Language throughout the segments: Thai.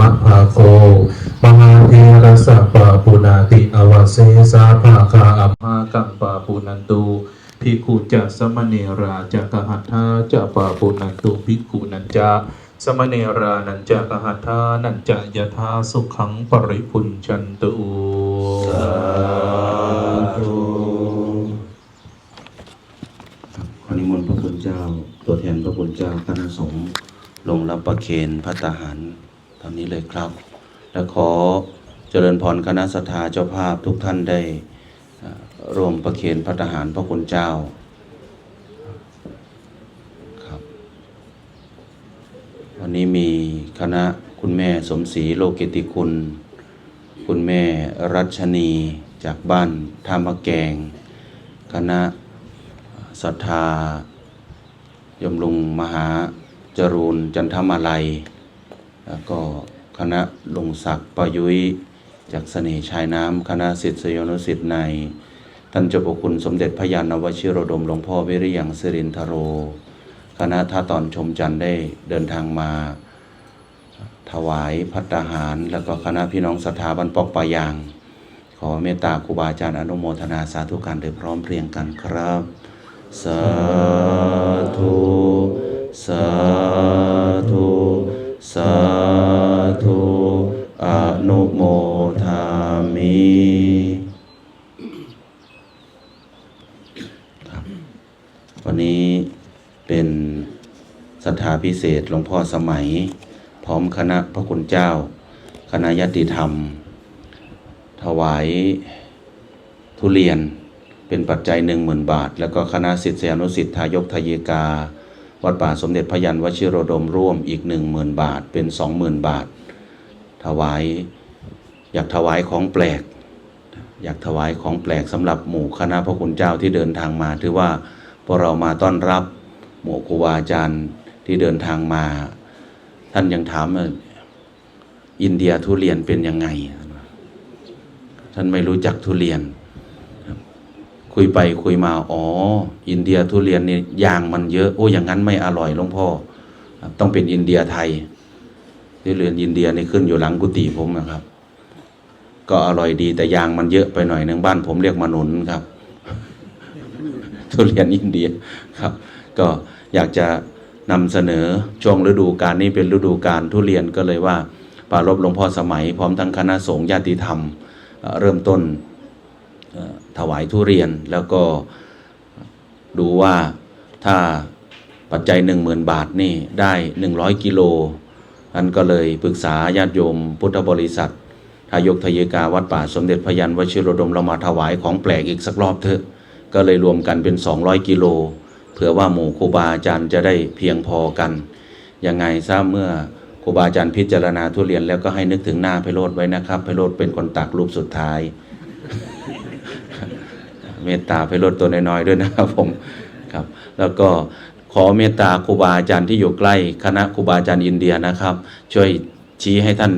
มะภาโคมหาเทระสะปะปุนาติอวเสสาภาคาอัมากัมปะปุนันตุภิกขุจะสมเนราจะกหัตถาจะปะปุนันตุภิกขุนันจะสมเนรานันจะกหัตถานันจะยะธาสุขังปริพุนจันตุสาธุขอนิมนต์พระคุณเจ้า ตัวแทนพระคุณเจ้าคณะสงฆ์ลงรับประเคนพระตาหาร ตอนนี้เลยครับ และขอเจริญพรคณะสัทธาเจ้าภาพทุกท่านได้ร่วมประเคนพระตาหารพระคุณเจ้าครับวันนี้มีคณะคุณแม่สมศรีโลกิติคุณ คุณแม่รัชนีจากบ้านท่ามะแกง คณะศรัทธายมลุงมหาจรูนจันทมาลัย แล้วก็คณะลุงศักดิ์ประยุยจากเสน่ห์ชายน้ำคณะศิษยนุศิษย์ใน ท่านเจ้าพระคุณสมเด็จพระยานวชิโรดมหลวงพ่อวิริยังสิรินทโร คณะท่าตอนชมจันได้เดินทางมา ถวายพัตาหาร แล้วก็คณะพี่น้องศรัทธาบันปอกปายาง ขอเมตตาครูบาอาจารย์อนุโมทนาสาธุการโดยพร้อมเพรียงกันครับ สาธุ สาธุ สาาพิเศษหลวงพ่อสมัย พร้อมคณะพระคุณเจ้า คณะยติธรรม ถวายทุเรียนเป็นปัจจัยหนึ่งหมื่นบาท แล้วก็คณะศิษยานุศิษย์ทายกทายิกา วัดป่าสมเด็จพระยันวชิโรดมร่วมอีกหนึ่งหมื่นบาทเป็นสองหมื่นบาท ถวายอยากถวายของแปลก อยากถวายของแปลกสำหรับหมู่คณะพระคุณเจ้าที่เดินทางมา ถือว่าพวกเรามาต้อนรับหมู่ครูบาอาจารย์ ที่เดินทางมา ท่านยังถามว่าอินเดียทุเรียนเป็นยังไง ท่านไม่รู้จักทุเรียน คุยไปคุยมา อ๋อ อินเดียทุเรียนนี่ยางมันเยอะ โอ้ อย่างนั้นไม่อร่อยหลวงพ่อ ต้องเป็นอินเดียไทยทุเรียนอินเดียนี่ขึ้นอยู่หลังกุฏิผมนะครับ ก็อร่อยดีแต่ยางมันเยอะไปหน่อยหนึ่งบ้านผมเรียกมะนุนครับ ทุเรียนอินเดียครับ ก็อยากจะ นำเสนอช่วงฤดูกาลนี้เป็นฤดูกาลทุเรียนก็เลยว่าปรารบหลวงพ่อสมัย พร้อมทั้งคณะสงฆ์ญาติธรรม เริ่มต้นถวายทุเรียนแล้วก็ดูว่าถ้าปัจจัยหนึ่งหมื่นบาทนี่ได้หนึ่งร้อยกิโลอันก็เลยปรึกษาญาติโยมพุทธบริษัททายกทยกาวัดป่าสมเด็จพยันวชิโรดมเรามาถวายของแปลกอีกสักรอบเถอะ ก็เลยรวมกันเป็น 200 กิโล ผื่อว่าหมู่ครูบาอาจารย์จะได้เพียงพอกันยังไงซะเมื่อครูบาอาจารย์พิจารณาทุเรียนแล้วก็ให้นึกถึงหน้าไพโรธไว้นะครับไพโรธเป็นคนตักรูปสุดท้าย เมตตาไพโรธตัวน้อยๆด้วยนะครับผมครับ แล้วก็ขอเมตตาครูบาอาจารย์ที่อยู่ใกล้คณะครูบาอาจารย์อินเดียนะครับ ช่วยชี้ให้ท่าน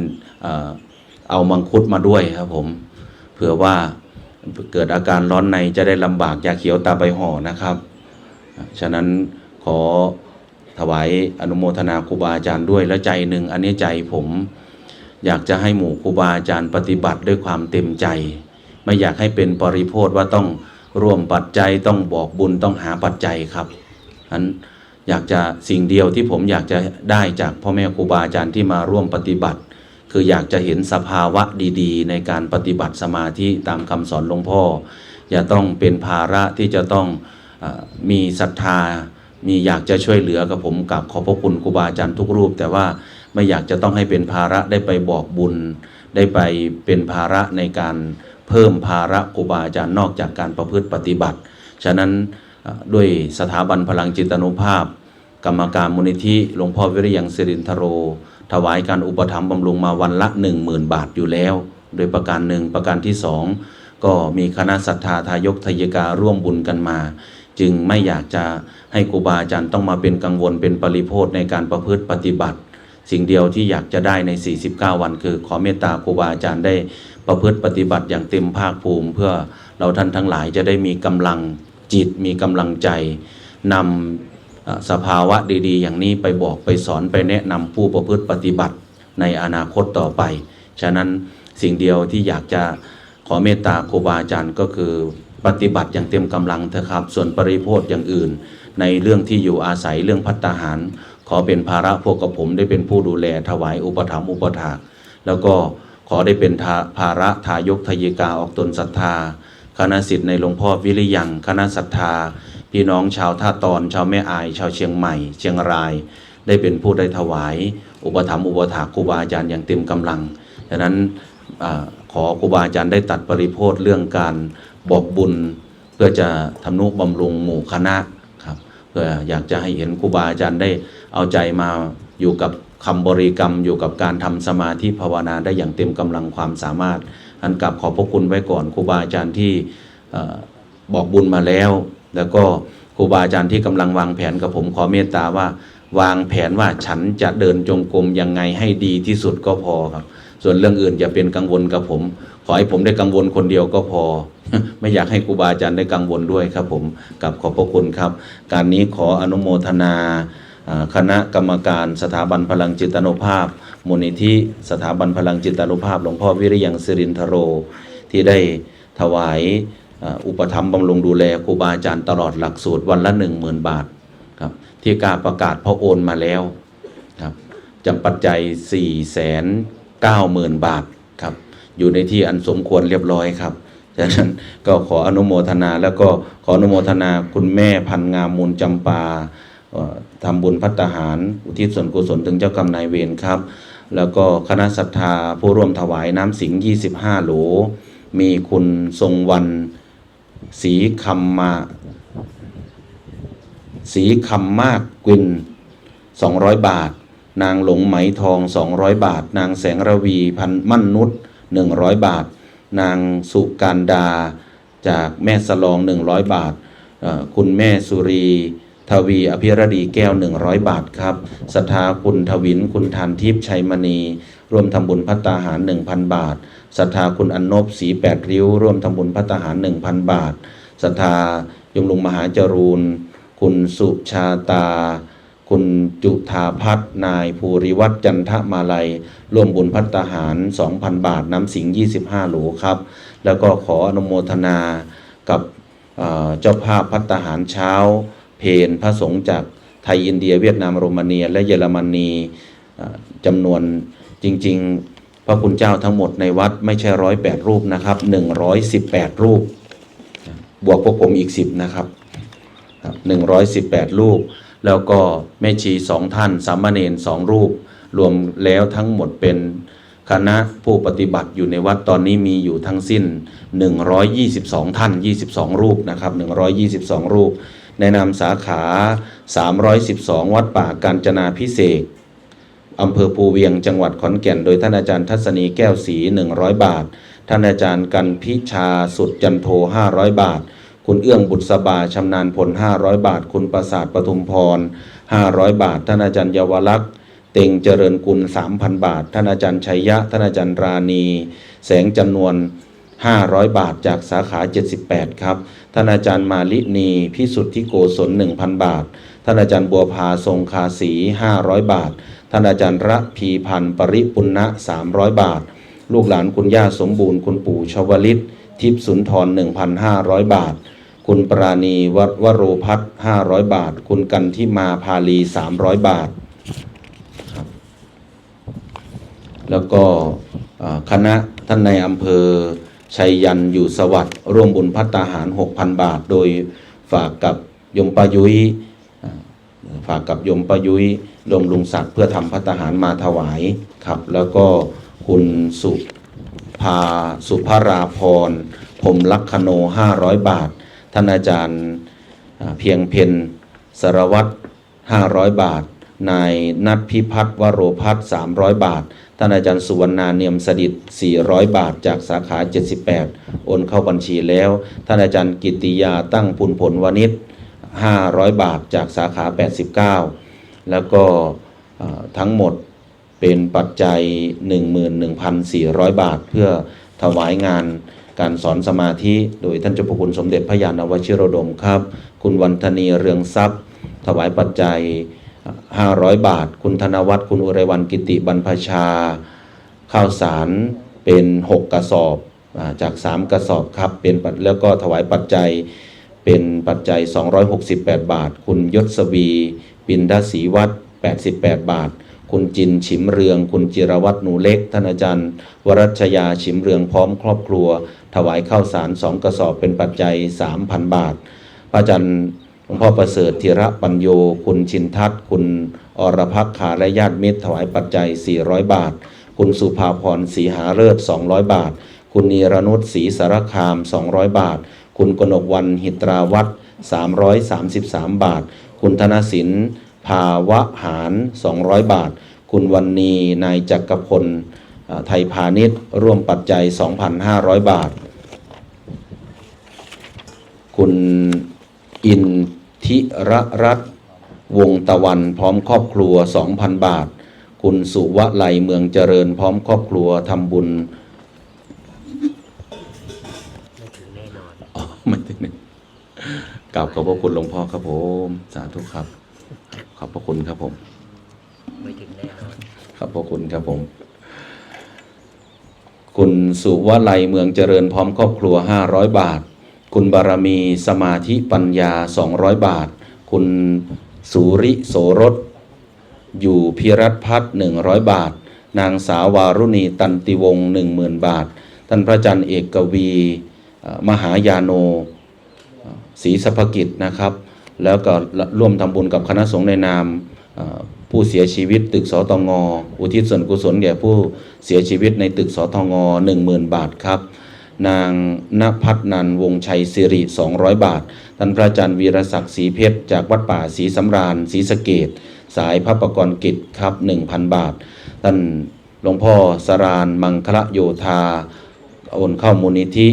เอามังคุดมาด้วยครับผมเผื่อว่าเกิดอาการร้อนในจะได้ลำบากยาเขียวตาใบห่อนะครับ ฉะนั้นขอถวายอนุโมทนาครูบาอาจารย์ด้วยและใจหนึ่งอันนี้ใจผมอยากจะให้หมู่ครูบาอาจารย์ปฏิบัติด้วยความเต็มใจ ไม่อยากให้เป็นปริโพธว่าต้องร่วมปัจจัยต้องบอกบุญต้องหาปัจจัยครับฉะนั้นอยากจะสิ่งเดียวที่ผมอยากจะได้จากพ่อแม่ครูบาอาจารย์ที่มาร่วมปฏิบัติ คืออยากจะเห็นสภาวะดี ๆ ในการปฏิบัติสมาธิตามคำสอนหลวงพ่อ อย่าต้องเป็นภาระที่จะต้อง มีศรัทธา มีอยากจะช่วยเหลือกับผมกับขอบพระคุณครูบาอาจารย์ทุกรูป แต่ว่าไม่อยากจะต้องให้เป็นภาระได้ไปบอกบุญ ได้ไปเป็นภาระในการเพิ่มภาระครูบาอาจารย์นอกจากการประพฤติปฏิบัติ ฉะนั้นด้วยสถาบันพลังจิตนุภาพ กรรมการมูลนิธิหลวงพ่อวิริยังสิรินทโร ถวายการอุปถัมภ์บำรุงมาวันละ 1 0,000 บาทอยู่แล้ว โดยประการหนึ่งประการที่สองก็มีคณะศรัทธาทายกทายการ่วมบุญกันมา จึงไม่อยากจะให้ครูบาอาจารย์ต้องมาเป็นกังวลเป็นปริโพธในการประพฤติปฏิบัติ สิ่งเดียวที่อยากจะได้ใน 49 วัน คือขอเมตตาครูบาอาจารย์ได้ประพฤติปฏิบัติอย่างเต็มภาคภูมิ เพื่อเราท่านทั้งหลายจะได้มีกำลังจิตมีกำลังใจนำเอ่อสภาวะดีๆ อย่างนี้ไปบอกไปสอนไปแนะนำผู้ประพฤติปฏิบัติในอนาคตต่อไป ฉะนั้นสิ่งเดียวที่อยากจะขอเมตตาครูบาอาจารย์ก็คือ ปฏิบัติอย่างเต็มกำลังเถอะครับ ส่วนปริโภทอย่างอื่น ในเรื่องที่อยู่อาศัยเรื่องพัตตาหาร ขอเป็นภาระพวกกับผมได้เป็นผู้ดูแลถวายอุปถัมภ์อุปถาก แล้วก็ขอได้เป็นาภาระทายกทยิกาออกตนศรัทธา คณะสิทธิ์ในหลวงพ่อวิริยัง คณะศรัทธา พี่น้องชาวท่าตอน ชาวแม่อาย ชาวเชียงใหม่ เชียงราย ได้เป็นผู้ได้ถวาย อุปถัมภ์อุปถากครูบาอาจารย์อย่างเต็มกำลังดังนั้นอขอครูบาอาจารย์ได้ตัดปริโภทเรื่องการ บอกบุญ เพื่อจะทำนุบำรุงหมู่คณะครับเพื่ออยากจะให้เห็นครูบาอาจารย์ได้เอาใจมาอยู่กับคำบริกรรมอยู่กับการทำสมาธิภาวนาได้อย่างเต็มกำลังความสามารถ อันกลับขอบพระคุณไว้ก่อนครูบาอาจารย์ที่บอกบุญมาแล้ว แล้วก็ครูบาอาจารย์ที่กำลังวางแผนกับผมขอเมตตาว่า วางแผนว่าฉันจะเดินจงกรมยังไงให้ดีที่สุดก็พอครับ ส่วนเรื่องอื่นอย่าเป็นกังวลกับผม ขอให้ผมได้กังวลคนเดียวก็พอ ไม่อยากให้ครูบาอาจารย์ได้กังวลด้วยครับผมกับขอบพระคุณครับ การนี้ขออนุโมทนาคณะกรรมการสถาบันพลังจิตานุภาพมูลนิธิสถาบันพลังจิตานุภาพ หลวงพ่อวิริยังสิรินทโร ที่ได้ถวายอุปถัมภ์บำรุงดูแลครูบาอาจารย์ตลอดหลักสูตรวันละหนึ่งหมื่นบาทครับที่การประกาศพระโอนมาแล้วครับจำปัจจัย4ี่แสนเก้าหมื่นบาทครับอยู่ในที่อันสมควรเรียบร้อยครับ ฉะนั้นก็ขออนุโมทนา แล้วก็ขออนุโมทนาคุณแม่พันงามมูลจำปาทำบุญพัตตาหาร อุทิศส่วนกุศลถึงเจ้ากรรมนายเวรครับ แล้วก็คณะศรัทธาผู้ร่วมถวายน้ำสิงห์25 โหล มีคุณทรงวันศรีคำมาศรีคำมากกวิน 200 บาท นางหลงไหมทอง 200 บาท นางแสงระวีพันมั่นนุษย์100 บาท นางสุการดา จากแม่สลอง 100 บาทเอ่อคุณแม่สุรีทวีอภิรดีแก้ว 100 บาทครับศรัทธาคุณทวินคุณทานทิพย์ชัยมณี ร่วมทำบุญพัตตาหาร 1,000 บาทศรัทธาคุณอนนบสีแปดริ้ว ร่วมทำบุญพัตตาหาร 1,000 บาทศรัทธายมลุงมหาจรูน คุณสุชาตา คุณจุธาพัฒน์นายภูริวัฒน์จันทมาลัย ร่วมบุญพัตตาหาร 2,000 บาท น้ำสิงห์25โหลครับ แล้วก็ขออนุโมทนากับเจ้าภาพพัตตาหารเช้า เพนพระสงฆ์จากไทยอินเดียเวียดนามโรมาเนีย และเยอรมนีจำนวนจริง ๆ พระคุณเจ้าทั้งหมดในวัดไม่ใช่ร้อยแปดรูปนะครับหนึ่งร้อยสิบแปดรูป บวกพวกผมอีกสิบนะครับหนึ่งร้อยสิบแปดรูป แล้วก็แม่ชีสองท่าน สามเณรสองรูป รวมแล้วทั้งหมดเป็นคณะผู้ปฏิบัติอยู่ในวัดตอนนี้มีอยู่ทั้งสิ้น 122 ท่าน 22 รูปนะครับ 122 รูป ในนามสาขา 312 วัดป่ากาญจนาพิเศษอำเภอภูเวียงจังหวัดขอนแก่น โดยท่านอาจารย์ทัศนีแก้วศรี100 บาท ท่านอาจารย์กันพิชาสุดจันโท 500 บาท คุณเอื้องบุตรสบาชำนาญผล 500 บาท คุณประสาทปทุมพร 500 บาท ท่านอาจารย์เยาวลักษณ์เต็งเจริญกุล 3,000 บาท ท่านอาจารย์ชัยยะ ท่านอาจารย์ราณี แสงจำนวน 500 บาทจากสาขา 78 ครับ ท่านอาจารย์มาลินีพิสุทธิโกศล 1,000 บาท ท่านอาจารย์บัวพาทรงคาสี 500 บาท ท่านอาจารย์ระพีพันธ์ปริปุณณะ 300 บาท ลูกหลานคุณย่าสมบูรณ์คุณปู่ชวลิต ทิพย์สุนทร 1,500 บาท คุณปราณีวัวโรพัฒน์500 บาท คุณกันที่มาพาลี 300 บาท แล้วก็คณะท่านในอำเภอชัยยันอยู่สวัสดิ์ร่วมบุญพัตตาหาร 6,000 บาท โดยฝากกับยมปายุยฝากกับยมปายุยลงลุงศักดิ์เพื่อทำพัตตาหารมาถวายครับ แล้วก็คุณสุ ภาสุภราพรผมลักขโน 500 บาท ท่านอาจารย์เพียงเพนสารวัตร500 บาท นายนัทพิพัฒน์วโรพัฒน์300 บาท ท่านอาจารย์สุวรรณาเนียมสดิต400 บาท จากสาขา 78 โอนเข้าบัญชีแล้ว ท่านอาจารย์กิตติยาตั้งพุนผลวณิช500 บาท จากสาขา 89 แล้วก็ทั้งหมด เป็นปัจจัย 11,400 บาท เพื่อถวายงานการสอนสมาธิ โดยท่านเจ้าพระคุณสมเด็จพระยาณวชิโรดมครับ คุณวันธนีเรืองทรัพย์ ถวายปัจจัย 500 บาท คุณธนวัฒน์คุณอุไรวันกิติบรรพชา ข้าวสารเป็น 6 กระสอบอาจาก 3 กระสอบครับเป็นปัจแล้วก็ถวายปัจจัยเป็นปัจจัย 268 บาท คุณยศวี ปินดาศรีวัด88 บาท คุณจินฉิมเรือง คุณจิรวัตรหนูเล็ก ท่านอาจารย์ วรัชยาฉิมเรืองพร้อมครอบครัว ถวายข้าวสารสองกระสอบเป็นปัจจัย 3,000 บาท พระอาจารย์หลวงพ่อประเสริฐธีระปัญโย คุณชินทัศน์ คุณอรพักขาและญาติมิตรถวายปัจจัย 400 บาท คุณสุภาพรศรีหาเลิศ200 บาท คุณนีรนุชศรีสารคาม 200 บาท คุณกนกวันหิตราวัตร333 บาท คุณธนสิน ภาวะหาร 200 บาท คุณวันนีนายจักรพลไทยพาณิชย์ ร่วมปัจจัย 2,500 บาท คุณอินทิรรัตน์วงตะวันพร้อมครอบครัว 2,000 บาท คุณสุวไลเมืองเจริญพร้อมครอบครัวทำบุญไม่ถึงแน่นอนอ๋อไม่ถึงนี่กราบขอบพระคุณหลวงพ่อครับผม สาธุครับ อบพระคุณครับผม ไม่ถึงแน่นอนขอบพระคุณครับผม คุณสุวไลเมืองเจริญพร้อมครอบครัว 500 บาท คุณบารมีสมาธิปัญญา 200 บาท คุณสุริโสรส อยู่พิรัตพัฒน์100 บาท นางสาววารุณีตันติวงศ์10,000 บาท ท่านพระอาจันทร์เอกวีเอ่อมหายาโนศรีสภกิจนะครับ แล้วก็ร่วมทำบุญกับคณะสงฆ์ในนามผู้เสียชีวิตตึกสตงอุทิศส่วนกุศลแก่ผู้เสียชีวิตในตึกสตง10,000 บาทครับ นางณพัฒนันวงชัยสิริ 200 บาท ท่านพระอาจารย์วีรศักดิ์ศรีเพชร จากวัดป่าศรีสำราญศรีสะเกดสายพระประกรณกิจครับ 1,000 บาท ท่านหลวงพ่อสรานมังคละโยธาโอนเข้ามูลนิธิ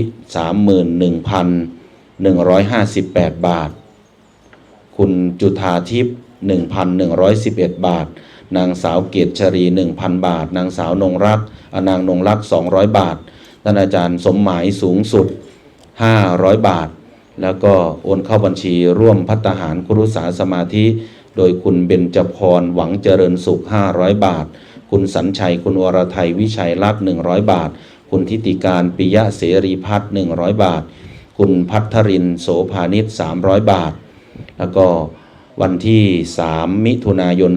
31,158 บาท คุณจุธาทิพย์1,111 บาท นางสาวเกตชรี 1,000 บาท นางสาวนงรักอนางนงรัก 200 บาท ท่านอาจารย์สมหมายสูงสุด 500 บาท แล้วก็โอนเข้าบัญชีร่วมพัฒหารคุรุสาสมาธิ โดยคุณเบญจพรหวังเจริญสุข 500 บาท คุณสัญชัย คุณวรไทยวิชัยลักษ์100 บาท คุณทิติการปิยะเสรีพัฒน์100 บาท คุณพัทรินโสภานิช300 บาท แล้วก็วันที่ 3 มิถุนายน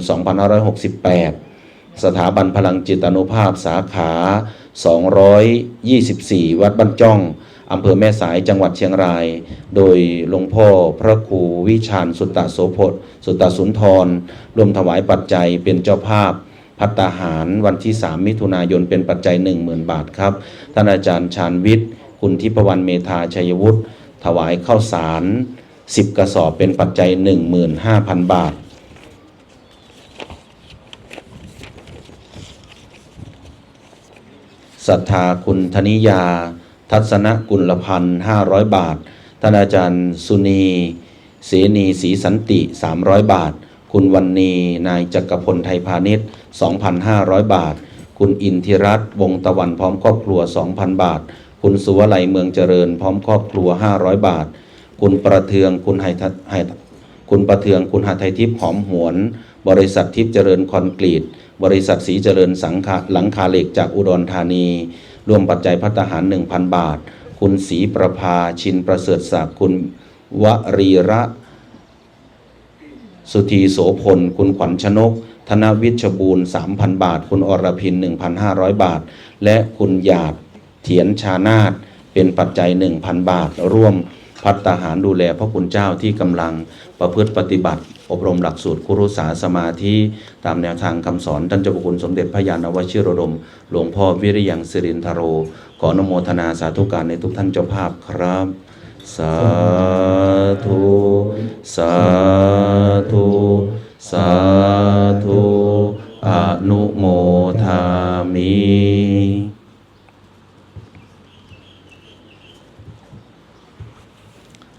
2568 สถาบันพลังจิตอนุภาพสาขา 224 วัดบ้านจ้องอำเภอแม่สายจังหวัดเชียงราย โดยหลวงพ่อพระครูวิชาญสุตตะโสพลสุตตะสุนทรรวมถวายปัจจัยเป็นเจ้าภาพพัตตาหารวันที่ 3 มิถุนายนเป็นปัจจัย 10,000 บาทครับ ท่านอาจารย์ชาญวิทย์ คุณทิพวรรณเมธาชัยวุฒิถวายข้าวสาร 10 กระสอบเป็นปัจจัย 15,000 บาท ศรัทธาคุณธนิยา ทัศนกุลพันธ์500 บาท ท่านอาจารย์สุนีเสนีศรีสันติ 300 บาท คุณวันนีนายจักรพลไทยพาณิชย์ 2,500 บาท คุณอินทิรัตน์วงตะวันพร้อมครอบครัว 2,000 บาท คุณสุวไลเมืองเจริญพร้อมครอบครัว 500 บาท คุณประเทืองคุณไฮทัไฮคุณประเทืองคุณหาไทยทิพย์หอมหวน บริษัททิพย์เจริญคอนกรีต บริษัทสีเจริญสังคาหลังคาเหล็กจากอุดรธานี รวมปัจจัยพัฒหาร 1,000 บาท คุณศรีประภาชินประเสริฐศักดิ์คุณวรีระสุธีโสพล คุณขวัญชนก ธนวิชบูรณ์ 3,000 บาท คุณอรพิน 1,500 บาท และคุณหยาดเถียนชานาตเป็นปัจจัย 1,000 บาท ร่วม พัฒหารดูแลพระคุณเจ้าที่กำลังประพฤติปฏิบัติ อบรมหลักสูตรคุรุสาสมาธิ ตามแนวทางคำสอนท่านเจ้าพระคุณสมเด็จพระยาณวชิรดม หลวงพ่อวิริยังสิรินทโรขออนโมทนาสาธุการในทุกท่านเจ้าภาพครับ สาธุ สาธุ สาธุ อนุโมทามิ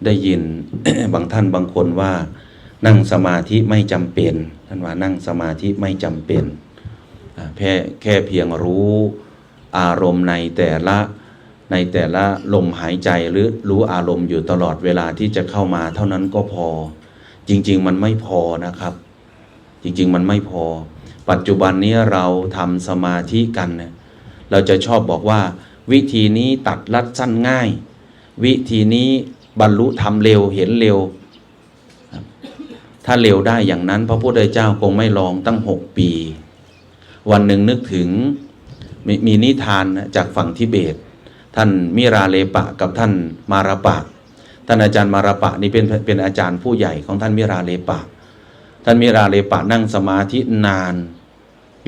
ได้ยินบางท่านบางคนว่า นั่งสมาธิไม่จำเป็น ท่านว่านั่งสมาธิไม่จำเป็นแค่แค่เพียงรู้อารมณ์ในแต่ละในแต่ละลมหายใจหรือรู้อารมณ์อยู่ตลอดเวลาที่จะเข้ามาเท่านั้นก็พอ จริง ๆ มันไม่พอนะครับ จริง ๆ มันไม่พอ ปัจจุบันนี้เราทำสมาธิกันเนี่ยเราจะชอบบอกว่า วิธีนี้ตัดรัดสั้นง่าย วิธีนี้ บรรลุทำเร็วเห็นเร็ว ถ้าเร็วได้อย่างนั้น พระพุทธเจ้าคงไม่ลองตั้งหกปี วันหนึ่งนึกถึงมมีนิทานจากฝั่งทิเบต ท่านมิราเลปะกับท่านมาราปะ ท่านอาจารย์มาราปะนี่เป็นเป็นอาจารย์ผู้ใหญ่ของท่านมิราเลปะ ท่านมิราเลปะนั่งสมาธินาน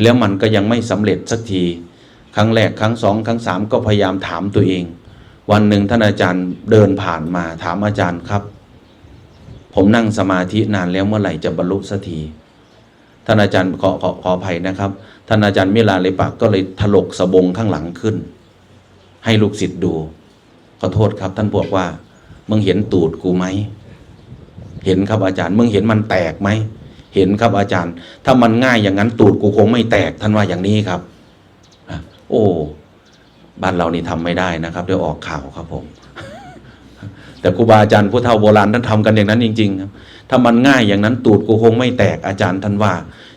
แล้วมันก็ยังไม่สำเร็จสักที ครั้งแรกครั้งสองครั้งสามก็พยายามถามตัวเอง วันหนึ่งท่านอาจารย์เดินผ่านมาถามอาจารย์ครับ ผมนั่งสมาธินานแล้วเมื่อไหร่จะบรรลุสักทีท่านอาจารย์ขอขอขออภัยนะครับ ท่านอาจารย์มิลาเลปะก็เลยถลกสบงข้างหลังขึ้น ให้ลูกศิษย์ดู ขอโทษครับ ท่านบอกว่า มึงเห็นตูดกูไหม เห็นครับอาจารย์ มึงเห็นมันแตกไหม เห็นครับอาจารย์ ถ้ามันง่ายอย่างนั้นตูดกูคงไม่แตกท่านว่าอย่างนี้ครับ โอ้ บ้านเรานี่ทำไม่ได้นะครับเดี๋ยวออกข่าวครับผม แต่ครูบาอาจารย์ผู้เฒ่าโบราณท่านทำกันอย่างนั้นจริง ๆ ครับ ถ้ามันง่ายอย่างนั้นตูดกูคงไม่แตกอาจารย์ท่านว่า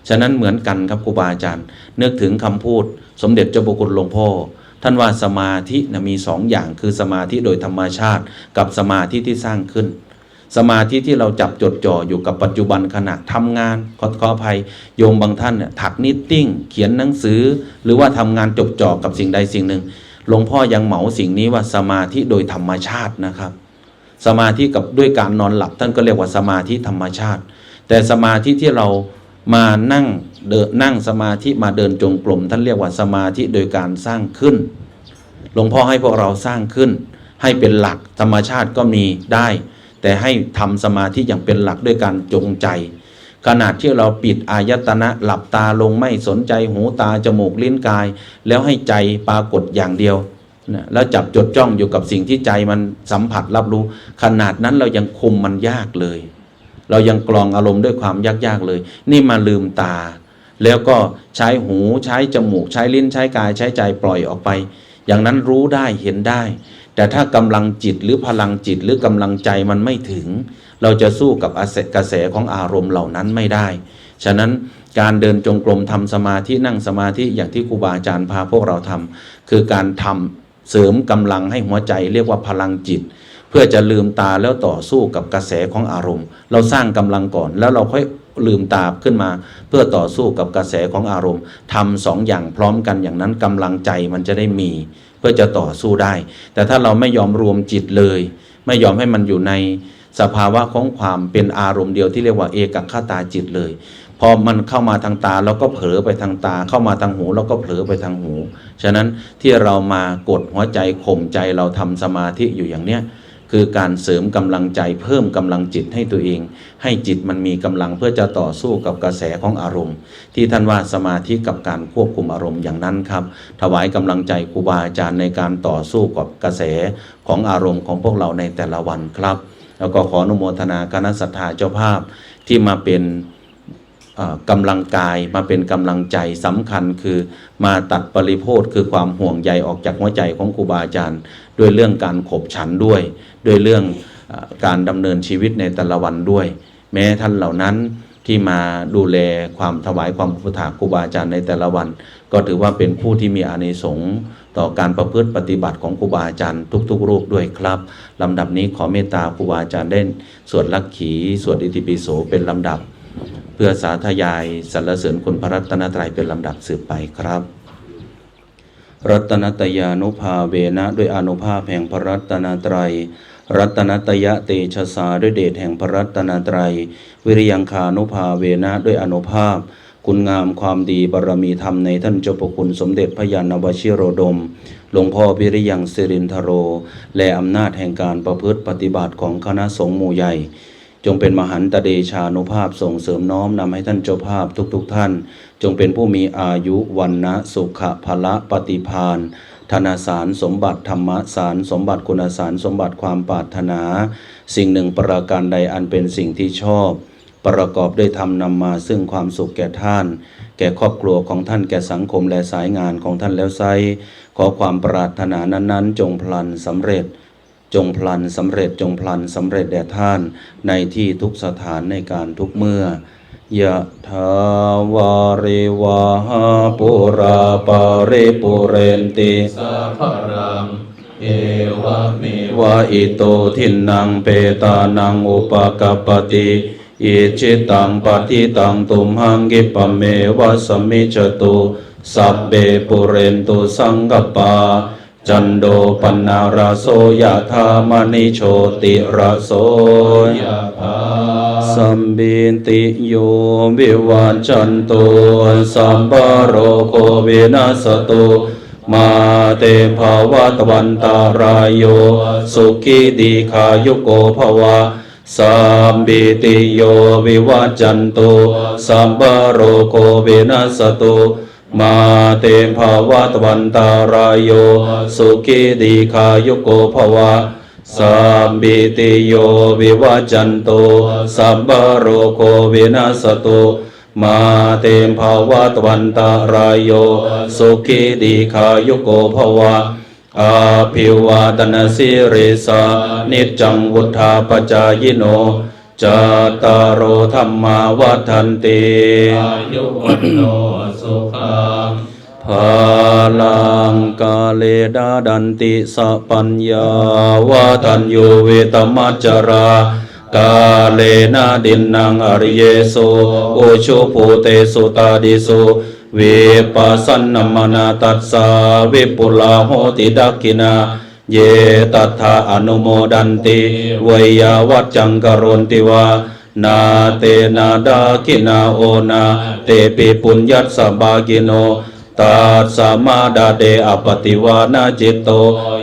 ฉะนั้นเหมือนกันครับครูบาอาจารย์ นึกถึงคำพูด สมเด็จเจ้าบุคุณหลวงพ่อท่านว่าสมาธินะมีสองอย่างคือสมาธิโดยธรรมชาติ กับสมาธิที่สร้างขึ้น สมาธิที่เราจับจดจ่ออยู่กับปัจจุบันขณะทำงานขอขออภัยโยมบางท่านเนี่ยถักนิตติ้ง เขียนหนังสือ หรือว่าทำงานจดจ่อกับสิ่งใดสิ่งหนึ่ง หลวงพ่อยังเหมาสิ่งนี้ว่าสมาธิโดยธรรมชาตินะครับ สมาธิกับด้วยการนอนหลับท่านก็เรียกว่าสมาธิธรรมชาติ แต่สมาธิที่เรามานั่งเดินนั่งสมาธิมาเดินจงกรมท่านเรียกว่าสมาธิโดยการสร้างขึ้น หลวงพ่อให้พวกเราสร้างขึ้น ให้เป็นหลักธรรมชาติก็มีได้ แต่ให้ทำสมาธิอย่างเป็นหลักด้วยการจงใจ ขนาดที่เราปิดอายตนะหลับตาลงไม่สนใจหูตาจมูกลิ้นกาย แล้วให้ใจปรากฏอย่างเดียวนะแล้วจับจดจ้องอยู่กับสิ่งที่ใจมันสัมผัสรับรู้ ขนาดนั้นเรายังคุมมันยากเลย เรายังกรองอารมณ์ด้วยความยากๆเลย นี่มาลืมตา แล้วก็ใช้หูใช้จมูก ใช้ลิ้นใช้กายใช้ใจปล่อยออกไป อย่างนั้นรู้ได้เห็นได้ แต่ถ้ากำลังจิตหรือพลังจิตหรือกำลังใจมันไม่ถึง เราจะสู้กับอาเสกระแสของอารมณ์เหล่านั้นไม่ได้ ฉะนั้นการเดินจงกรมทำสมาธินั่งสมาธิอย่างที่ครูบาอาจารย์พาพวกเราทำคือการทำเสริมกำลังให้หัวใจเรียกว่าพลังจิต เพื่อจะลืมตาแล้วต่อสู้กับกระแสของอารมณ์ เราสร้างกำลังก่อนแล้วเราค่อยลืมตาขึ้นมา เพื่อต่อสู้กับกระแสของอารมณ์ทำสองอย่างพร้อมกันอย่างนั้นกำลังใจมันจะได้มี เพื่อจะต่อสู้ได้ แต่ถ้าเราไม่ยอมรวมจิตเลย ไม่ยอมให้มันอยู่ใน สภาวะของความเป็นอารมณ์เดียวที่เรียกว่าเอกคตาจิตเลย พอมันเข้ามาทางตาเราก็เผลอไปทางตา เข้ามาทางหูเราก็เผลอไปทางหู ฉะนั้นที่เรามากดหัวใจข่มใจเราทำสมาธิอยู่อย่างเนี้ยคือการเสริมกำลังใจเพิ่มกำลังจิตให้ตัวเอง ให้จิตมันมีกำลังเพื่อจะต่อสู้กับกระแสของอารมณ์ ที่ท่านว่าสมาธิกับการควบคุมอารมณ์อย่างนั้นครับ ถวายกำลังใจครูบาอาจารย์ในการต่อสู้กับกระแสของอารมณ์ของพวกเราในแต่ละวันครับ แล้วก็ขออนุโมทนาคณะสัตยาเจ้าภาพที่มาเป็นกำลังกายมาเป็นกำลังใจสำคัญคือมาตัดปริโภทคือความห่วงใยออกจากหัวใจของครูบาอาจารย์ ด้วยเรื่องการขบฉันด้วย ด้วยเรื่องอการดำเนินชีวิตในแต่ละวันด้วย แม้ท่านเหล่านั้นที่มาดูแลความถวายความพุทธาครูบาอาจารย์ในแต่ละวัน ก็ถือว่าเป็นผู้ที่มีอานิสงส์ ต่อการประพฤติปฏิบัติของครูบาอาจารย์ทุก ๆ รูปด้วยครับลำดับนี้ขอเมตตาครูบาอาจารย์ได้สวดลักขีสวดอิติปิโสเป็นลำดับ เพื่อสาธยายสรรเสริญคุณพระรัตนตรัยเป็นลำดับสืบไปครับรัตนตยานุภาเวนะด้วยอนุภาพแห่งพระรัตนตรัย รัตนตยะเตชะสาด้วยเดชแห่งพระรัตนตรัย วิริยังคานุภาเวนะด้วยอนุภาพ คุณงามความดีบารมีธรรมในท่านเจ้าประคุณสมเด็จพระยาณวชิโรดม หลวงพ่อวิริยังสิรินทโร และอำนาจแห่งการประพฤติปฏิบัติของคณะสงฆ์หมู่ใหญ่ จงเป็นมหันตเดชานุภาพส่งเสริมน้อมนำให้ท่านเจ้าภาพทุกๆทท่าน จงเป็นผู้มีอายุวันนะสุขะพละปฏิพานธนาสารสมบัติธรรมสารสมบัติคุณสารสมบัติความปรารถนา สิ่งหนึ่งประการใดอันเป็นสิ่งที่ชอบ ประกอบด้วยธรรมนำมาซึ่งความสุขแก่ท่าน แก่ครอบครัวของท่านแก่สังคมและสายงานของท่านแล้วไซขอความปรารถนานั้นๆ จงพลันสำเร็จ จงพลันสำเร็จจงพลันสำเร็จแด่ท่าน ในที่ทุกสถานในการทุกเมื่อยะถาวาริวาหาปุราปาริปุเรนติสัพพรังเอวะเมวะอิโตทินังเปตานังอุปกปติ อิจิตังปฏิตังตุมหังกิปะเมวะสมิจตุสัพเบปุเรนตุสังกปา จันโดปนาราโสยะธามณิโชติราโสยะถาสัมบิติโยวิวัจจันตุสัมปโรโควินาสตุมาเตภาวะตวันตารายโยสุขีดีขายุโกภวะ สัมบิติโยวิวัจจันตุสัมปโรโควินาสตุมาเตภาวะตวันตารายโยสุขีดีขายุโกภวะสัมบิติโยวิวัจจันโตสัมปโรโควินาสตุมาเตมภาวะตวันตารายโยสุขีดีขายุโกภวะ อาภิวาตนาสิริสานิจจังวุธาปจายโนจาตารโอธรรมาวัฏันติอายุวันโนสุขังภาลังกาเลดาดันติสัปัญญาวาทันโยเวตมัจจรากาเลนาดินนางอริเยโสโอชุภูเตสุตาดิโสเวปัสสนนมนาตัสสาวิปุลาโหติดักกินา เยตัทธาอนุโมดันติวยาวัจจังกรณติวานาเตนาดาคินาโอนาเตปิปุญญัสบากิโนตัสสะมาดาเดอปติวานาจิตโต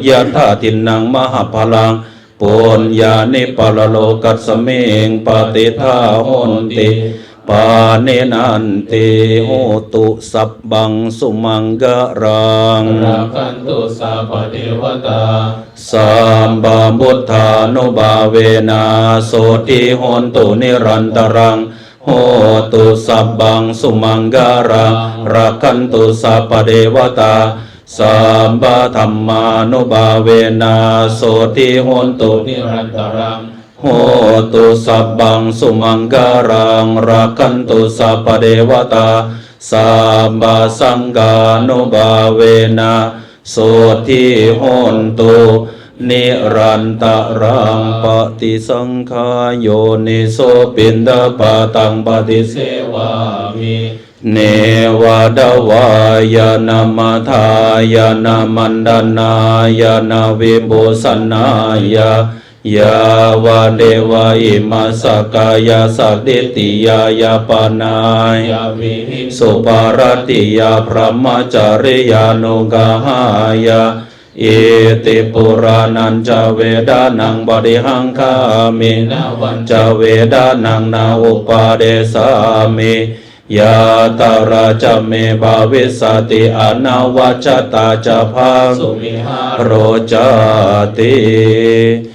ยะธาทินังมหาพลังปุญญานิปะลโลกัสเมงปฏิทาโหนติ ปาเนนันติโหตุสัพบังสุมังกะรังราคันตุสัพพเทวตาสัมบามุทธานุบาเวนะโสติโหนตุนิรันตรังโหตุสัพบังสุมังการังรักขันตุสัพพเดวตาสัมบาธรรมานุบาเวนะโสติโหนตุนิรันตรัง โหตุสัพบังสุมังการังรักขันตุสัพเดวตาสัมบาสังกานุบาเวนะโสทิโหนตุนิรันตรังปฏิสังขายโยนิโสปินดาปตังปฏิเสวามิเนวาดวายานามาทายานามันดานายานาวิโบสนายา ยาวาเดวาอิมาสกายาสักดิติยายาปานายยามิหิสุปารติยาพระมจาริยานุกาหายาเอติปุรานันจะเวดานังบริหังคามินาวันจะเวดานังนาอุปาเดสามิยาตาราจะเมภาวิสติอนาวาจตาจะภาสุมิหาโรจาติ